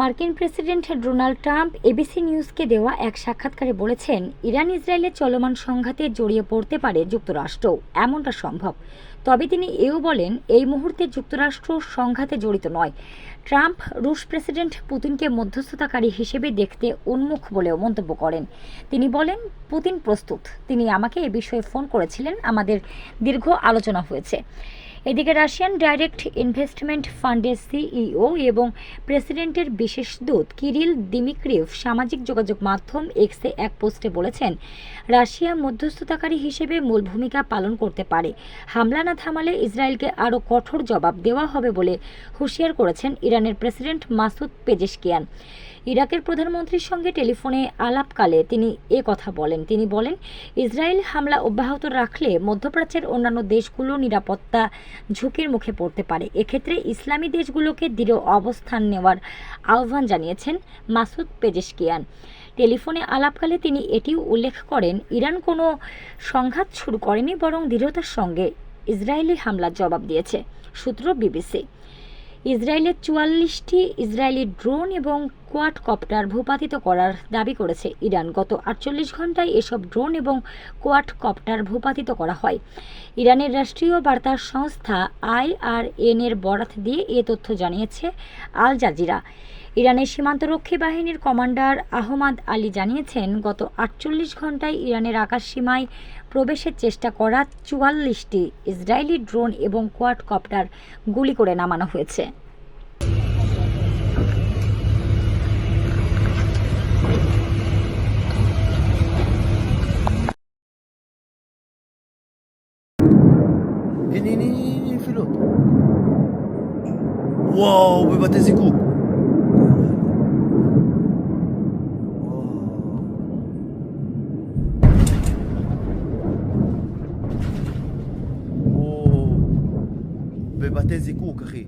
মার্কিন president Donald Trump ABC নিউজকে দেওয়া এক সাক্ষাৎকারে বলেছেন, ইরান ইসরায়েলের চলমান সংঘাতে জড়িয়ে পড়তে পারে যুক্তরাষ্ট্র। এমনটা সম্ভব। তবে তিনি এও বলেন, এই মুহূর্তে যুক্তরাষ্ট্র সংঘাতে জড়িত নয়। ট্রাম্প রুশ প্রেসিডেন্ট পুতিনকে মধ্যস্থতাকারী হিসেবে দেখতে উন্মুখ বলেও মন্তব্য করেন। তিনি বলেন, পুতিন প্রস্তুত। তিনি আমাকে এ বিষয়ে ফোন করেছিলেন। আমাদের দীর্ঘ আলোচনা হয়েছে। এদিকে রাশিয়ান ডাইরেক্ট ইনভেস্টমেন্ট ফান্ডের সিইও এবং প্রেসিডেন্টের বিশেষ দূত কিরিল দিমিক্রিভ সামাজিক যোগাযোগ মাধ্যম এক্সে এক পোস্টে বলেছেন, রাশিয়া মধ্যস্থতাকারী হিসেবে মূল ভূমিকা পালন করতে পারে। হামলা না থামালে ইসরায়েলকে আরও কঠোর জবাব দেওয়া হবে বলে হুঁশিয়ার করেছেন ইরানের প্রেসিডেন্ট মাসুদ পেজেশকিয়ান। ইরাকের প্রধানমন্ত্রীর সঙ্গে টেলিফোনে আলাপকালে তিনি এ কথা বলেন। তিনি বলেন, ইসরায়েল হামলা অব্যাহত রাখলে মধ্যপ্রাচ্যের অন্যান্য দেশগুলো নিরাপত্তা ঝুঁকির মুখে পড়তে পারে। এক্ষেত্রে ইসলামী দেশগুলোকে দৃঢ় অবস্থান নেওয়ার আহ্বান জানিয়েছেন মাসুদ পেজেশকিয়ান। টেলিফোনে আলাপকালে তিনি এটিও উল্লেখ করেন, ইরান কোনো সংঘাত শুরু করেনি, বরং দৃঢ়তার সঙ্গে ইসরায়েলি হামলার জবাব দিয়েছে, সূত্র বিবিসি। ইসরায়েলের চুয়াল্লিশটি ইসরায়েলি ড্রোন এবং কোয়াড কপ্টার ভূপাতিত করার দাবি করেছে ইরান। গত আটচল্লিশ ঘন্টায় এসব ড্রোন এবং কোয়াড কপ্টার ভূপাতিত করা হয়। ইরানের রাষ্ট্রীয় বার্তা সংস্থা আইআরএন এর বরাত দিয়ে এ তথ্য জানিয়েছে আল জাজিরা। ইরানের সীমান্তরক্ষী বাহিনীর কমান্ডার আহমাদ আলী জানিয়েছেন, গত আটচল্লিশ ঘন্টায় ইরানের আকাশ সীমায় প্রবেশের চেষ্টা করা চুয়াল্লিশটি ইসরায়েলি ড্রোন এবং কোয়াড কপ্টার গুলি করে নামানো হয়েছে। واو ببات زيكوك واو ببات زيكوك اخي